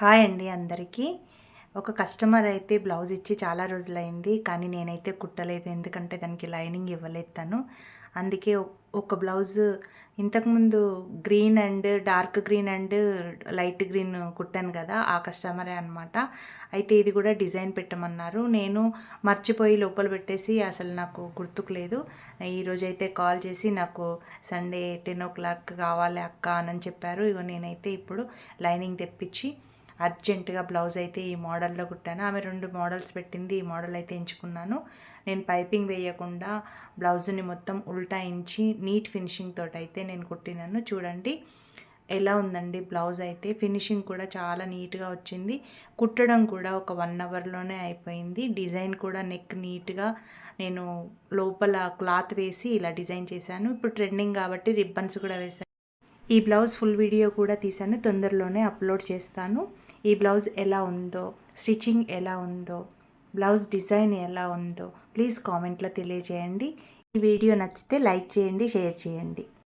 Hi అండి అందరికీ. ఒక కస్టమర్ అయితే బ్లౌజ్ ఇచ్చి చాలా రోజులైంది కానీ నేనైతే కుట్టలేదు ఎందుకంటే దానికి లైనింగ్ ఇవ్వలేదు తను. అందుకే ఒ- ఒక బ్లౌజ్ ఇంతకుముందు green and dark green and light green కుట్టాను కదా ఆ కస్టమరే అనమాట అయితే ఇది కూడా డిజైన్ పెట్టమన్నారు. నేను మర్చిపోయి లోపల పెట్టేసి అసలు నాకు గుర్తుకు లేదు. ఈరోజు అయితే కాల్ చేసి నాకు సండే టెన్ ఓ క్లాక్ కావాలి అక్క అని చెప్పారు. ఇగో నేనైతే ఇప్పుడు లైనింగ్ తెప్పించి అర్జెంటుగా బ్లౌజ్ అయితే ఈ మోడల్లో కుట్టాను. ఆమె రెండు మోడల్స్ పెట్టింది. ఈ మోడల్ అయితే ఎంచుకున్నాను. నేను పైపింగ్ వేయకుండా బ్లౌజ్ని మొత్తం ఉల్టాయించి నీట్ ఫినిషింగ్ తోటి అయితే నేను కుట్టినాను. చూడండి ఎలా ఉందండి బ్లౌజ్ అయితే. ఫినిషింగ్ కూడా చాలా నీట్గా వచ్చింది. కుట్టడం కూడా ఒక వన్ అవర్లోనే అయిపోయింది. డిజైన్ కూడా నెక్ నీట్గా నేను లోపల క్లాత్ వేసి ఇలా డిజైన్ చేశాను. ఇప్పుడు ట్రెండింగ్ కాబట్టి రిబ్బన్స్ కూడా వేశాను. ఈ బ్లౌజ్ ఫుల్ వీడియో కూడా తీశాను తొందరలోనే అప్లోడ్ చేస్తాను. ఈ బ్లౌజ్ ఎలా ఉందో స్టిచ్చింగ్ ఎలా ఉందో బ్లౌజ్ డిజైన్ ఎలా ఉందో ప్లీజ్ కామెంట్లో తెలియజేయండి. ఈ వీడియో నచ్చితే లైక్ చేయండి షేర్ చేయండి.